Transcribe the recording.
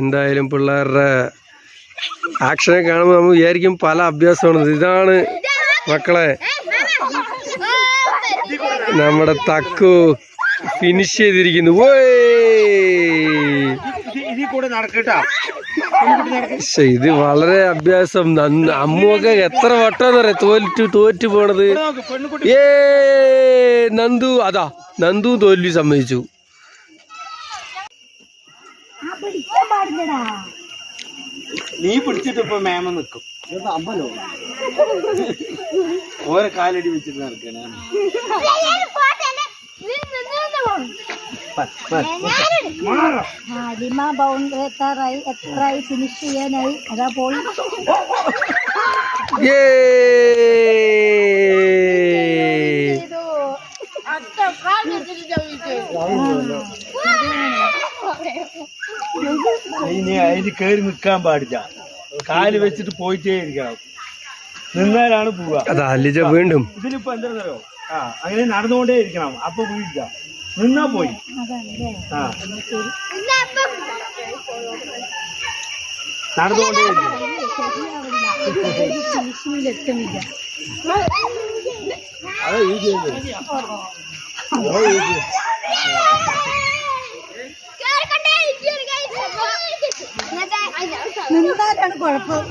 എന്തായാലും പിള്ളേരുടെ ആക്ഷനെ കാണുമ്പോൾ നമ്മൾ വിചാരിക്കും പല അഭ്യാസമാണ്. ഇതാണ് മക്കളെ. നമ്മുടെ തക്കു ഫിനിഷ് ചെയ്തിരിക്കുന്നു. പക്ഷെ ഇത് വളരെ അഭ്യാസം. നന്ന- അമ്മുവൊക്കെ എത്ര വട്ടം പറയാ തോറ്റു തോറ്റു പോണത്. ഏ നന്ദു അതാ നന്ദു തോൽവി സമ്മതിച്ചു. നീ പിടിച്ചിട്ട് ഇപ്പൊ മേമ നിക്കും. ഓരോ കാലടി വെച്ചിട്ട് നടക്കണേ. ബൗണ്ട് എത്രയായി ഫിനിഷ് ചെയ്യാനായി. അതാ പോയി. ഏ ഇനി അതിന് കയറി നിൽക്കാൻ പാടില്ല. കാൽ വെച്ചിട്ട് പോയിട്ടേ ഇരിക്കണം. നിന്നാലാണ് പോവുക. അതാ വീണ്ടും. ഇതിലിപ്പോ എന്താണെന്നറിയോ? ആ അങ്ങനെ നടന്നുകൊണ്ടേ ഇരിക്കണം. അപ്പൊ വീഴില്ല നിന്നാ പോയി. ആ. നടന്നുകൊണ്ടേ ഇരിക്കണം. ഫിനിഷിങ്ങിൽ ഈ ചെയ്യുന്നത് നിന്നാലാണ് കുഴപ്പം.